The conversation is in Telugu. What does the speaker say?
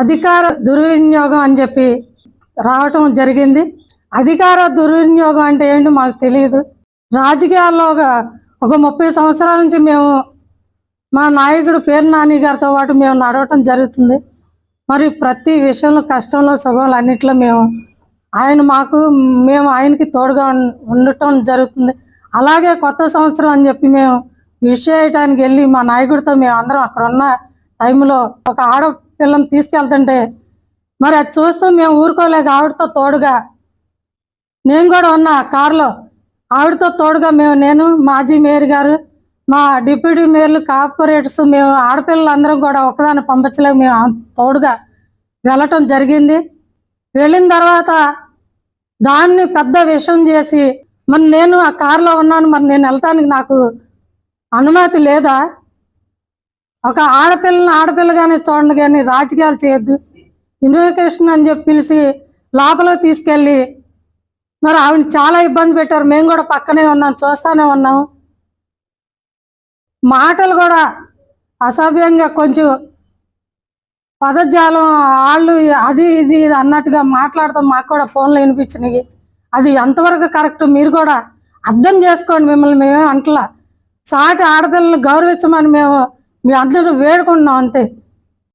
అధికార దుర్వినియోగం అని చెప్పి రావటం జరిగింది. అధికార దుర్వినియోగం అంటే ఏంటో మాకు తెలియదు రాజకీయాల్లో ఒక ముప్పై సంవత్సరాల నుంచి మేము మా నాయకుడు పేరు నాని గారితో పాటు మేము నడవటం జరుగుతుంది. మరి ప్రతి విషయంలో కష్టంలో సుఖంలో అన్నిట్లో మేము ఆయన మాకు మేము ఆయనకి తోడుగా ఉండటం జరుగుతుంది. అలాగే కొత్త సంవత్సరం అని చెప్పి మేము విష్ చేయడానికి వెళ్ళి మా నాయకుడితో మేము అందరం అక్కడ ఉన్న టైంలో ఒక ఆడ పిల్లల్ని తీసుకెళ్తుంటే మరి అది చూస్తూ మేము ఊరుకోలేక ఆవిడతో తోడుగా. నేను కూడా ఉన్నా కారులో. ఆవిడతో తోడుగా మేము నేను మాజీ మేయర్ గారు మా డిప్యూటీ మేయర్లు కార్పొరేటర్స్ మేము ఆడపిల్లలందరం కూడా ఒకదాన్ని పంపించలేక మేము తోడుగా వెళ్ళటం జరిగింది. వెళ్ళిన తర్వాత దాన్ని పెద్ద విషయం చేసి మరి నేను ఆ కారులో ఉన్నాను మరి నేను వెళ్ళటానికి నాకు అనుమతి లేదా? ఒక ఆడపిల్లని ఆడపిల్లగానే చూడండి కానీ రాజకీయాలు చేయొద్దు. ఇన్వికేషన్ అని చెప్పి పిలిచి లోపలికి తీసుకెళ్ళి మరి ఆవిడ చాలా ఇబ్బంది పెట్టారు. మేము కూడా పక్కనే ఉన్నాం చూస్తానే ఉన్నాం. మాటలు కూడా అసభ్యంగా కొంచెం పదజాలం వాళ్ళు అది ఇది ఇది అన్నట్టుగా మాట్లాడతాం మాకు కూడా ఫోన్లో వినిపించినాయి అది ఎంతవరకు కరెక్ట్ మీరు కూడా అర్థం చేసుకోండి మిమ్మల్ని మేమే అంటలా. సాటి ఆడపిల్లలు గౌరవించమని మేము మీ అందరూ వేడుకున్నాం అంతే.